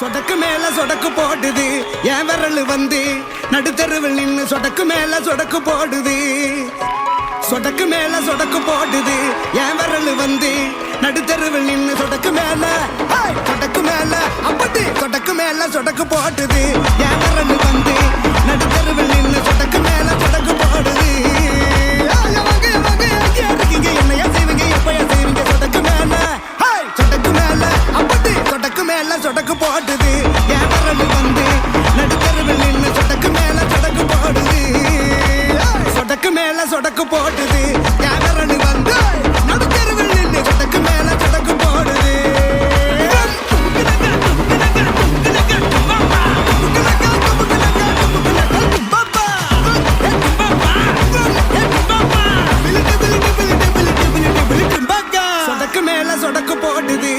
சொடக்கு மேல சொடக்கு போடுது. என் விரல் வந்து நடுத்தருவில் நின்று சொடக்கு மேல சொடக்கு போடுது. சொடக்கு மேல சொடக்கு போடுது. என் விரல் வந்து நடுத்தருவில் நின்று சொடக்கு மேல. சொடக்கு மேல அப்படி. சொடக்கு மேல சொடக்கு போடுது. சொடக்கு மேல சொடக்கு போட்டுது கேமரனு வந்து நடுத்தருவில் நின்று சொடக்கு மேல சொடக்கு போடுது சொடக்கு மேல சொடக்கு போட்டுது